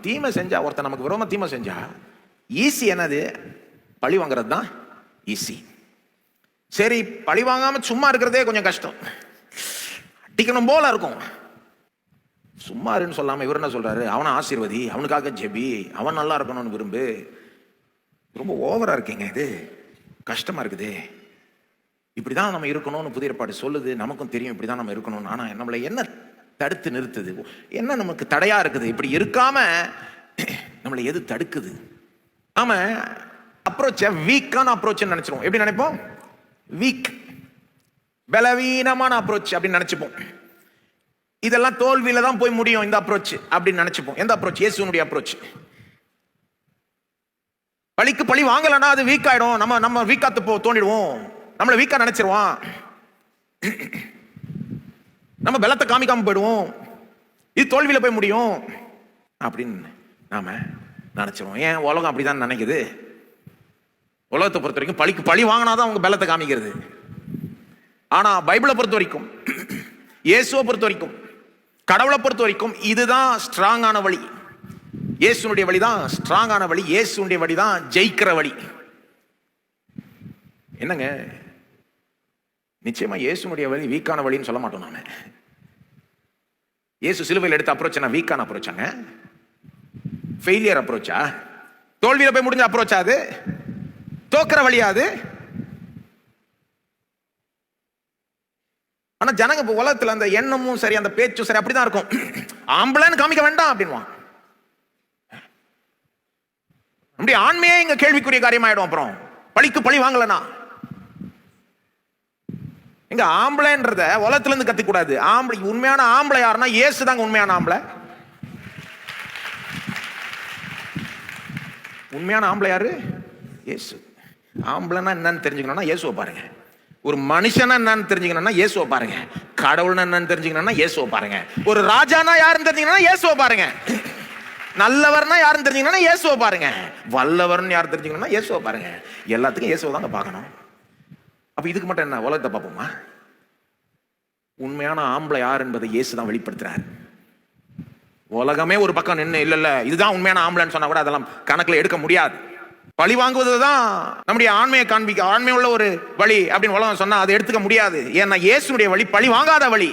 தீமை செஞ்சா ஒருத்தன் நமக்கு விரோம தீமை செஞ்சா ஈஸி என்னது? பழி வாங்குறது தான் ஈஸி சரி பழி வாங்காம சும்மா இருக்கிறதே கொஞ்சம் கஷ்டம். அடிக்கணும் போல இருக்கும். சும்மா இருன்னு சொல்லாம இவர் என்ன சொல்றாரு? அவனை ஆசீர்வதி அவனுக்காக ஜெபி அவன் நல்லா இருக்கணும்னு விரும்பு. ரொம்ப ஓவரா இருக்கீங்க இது. கஷ்டமா இருக்குது. இப்படிதான் நம்ம இருக்கணும்னு புதிய பாட்டு சொல்லுது. நமக்கும் தெரியும் இப்படிதான் நம்ம இருக்கணும்னு. ஆனா நம்மளை என்ன தடுத்து நிறுத்துது. என்ன நமக்கு தடையா இருக்குது? இப்படி இருக்காம நம்மளை எது தடுக்குது? நாம அப்ரோச்ச வீக்கான அப்ரோச் நினைச்சிருவோம். எப்படி நினைப்போம்? வீக் பலவீனமான அப்ரோச் அப்படின்னு நினைச்சுப்போம். இதெல்லாம் தோல்வியில தான் போய் முடியும் இந்த அப்ரோச் அப்படின்னு நினைச்சுப்போம். எந்த அப்ரோச் இயேசுனுடைய அப்ரோச் பழிக்கு பழி வாங்கலைன்னா அது வீக் ஆயிடும். நம்ம நம்ம வீக்காத்து போ தோண்டிடுவோம். நம்மளை வீக்கா நினைச்சிருவான். நம்ம பலத்தை காமிக்காம போயிடுவோம். இது தோல்வியில போய் முடியும். அப்படின்னு நாம நினைச்சிருவோம். ஏன் உலகம் அப்படிதான் நினைக்குது? உலகத்தை பொறுத்த வரைக்கும் பழிக்கு பழி வாங்கினாதான் அவங்க பலத்தை காமிக்கிறது. ஆனா பைபிளை பொறுத்த வரைக்கும் இயேசுவை பொறுத்த வரைக்கும் கடவுளை பொறுத்த வரைக்கும் இதுதான் ஸ்ட்ராங்கான வழி. இயேசுனுடைய வழி தான் ஸ்ட்ராங்கான வழி. இயேசுனுடைய வழி தான் ஜெயிக்கிற வழி. என்னங்க? நிச்சயமா இயேசுனுடைய வழி வீக்கான வழின்னு சொல்ல மாட்டோம் நான் இயேசு சிலுவையில் எடுத்த அப்ரோச் என்ன? வீக்கான அப்ரோச்சாங்க ஃபெயிலியர் அப்ரோச்சா தோல்வியில் போய் முடிஞ்ச அப்ரோச்சா அது? தோக்கிற வழியா அது? ஆனா ஜனங்க இப்போ உலகத்தில் அந்த எண்ணமும் சரி அந்த பேச்சும் சரி அப்படிதான் இருக்கும். ஆம்பளைன்னு காமிக்க வேண்டாம் அப்படின்வான் நம்முடைய ஆண்மையே இங்க கேள்விக்குரிய காரியமாயிடும் அப்புறம். பழிக்கு பழி வாங்கலனா எங்க ஆம்பளைன்றத உலகத்துல இருந்து கூடாது ஆம்பளை உண்மையான ஆம்பளை யாருன்னா ஏசு தாங்க உண்மையான ஆம்பளை. உண்மையான ஆம்பளை யாரு? ஏசு ஆம்பளைன்னா என்னன்னு தெரிஞ்சுக்கணும்னா இயேசுவை பாருங்க. ஒரு மனுஷனா என்னன்னு தெரிஞ்சுக்கணும்னா இயேசுவை பாருங்க. கடவுள்னா என்னன்னு தெரிஞ்சுக்கணும்னா இயேசுவை பாருங்க. ஒரு ராஜானா யாருன்னு தெரிஞ்சுக்கணும்னா இயேசுவை பாருங்க. நல்லவர்னா யாருன்னு தெரிஞ்சுக்கணும்னா இயேசுவை பாருங்க. வல்லவர்னு யார் தெரிஞ்சுக்கணும்னா இயேசுவை பாருங்க. எல்லாத்துக்கும் இயேசுவை தாங்க பார்க்கணும். அப்ப இதுக்கு மட்டும் என்ன? உலகத்தை பார்ப்போமா? உண்மையான ஆம்பளை யார் என்பதை இயேசு தான் வெளிப்படுத்துறாரு. உலகமே ஒரு பக்கம் நின்று இல்லை இல்லை இதுதான் உண்மையான ஆம்பளைன்னு சொன்னா கூட அதெல்லாம் கணக்கில் எடுக்க முடியாது. பழி வாங்குவது தான் நம்முடைய ஆண்மையை காண்பிக்க ஆண்மை உள்ள ஒரு வழி அப்படின்னு உலகம் சொன்னால் அதை எடுத்துக்க முடியாது. ஏன்னா இயேசுடைய வழி பழி வாங்காத வழி.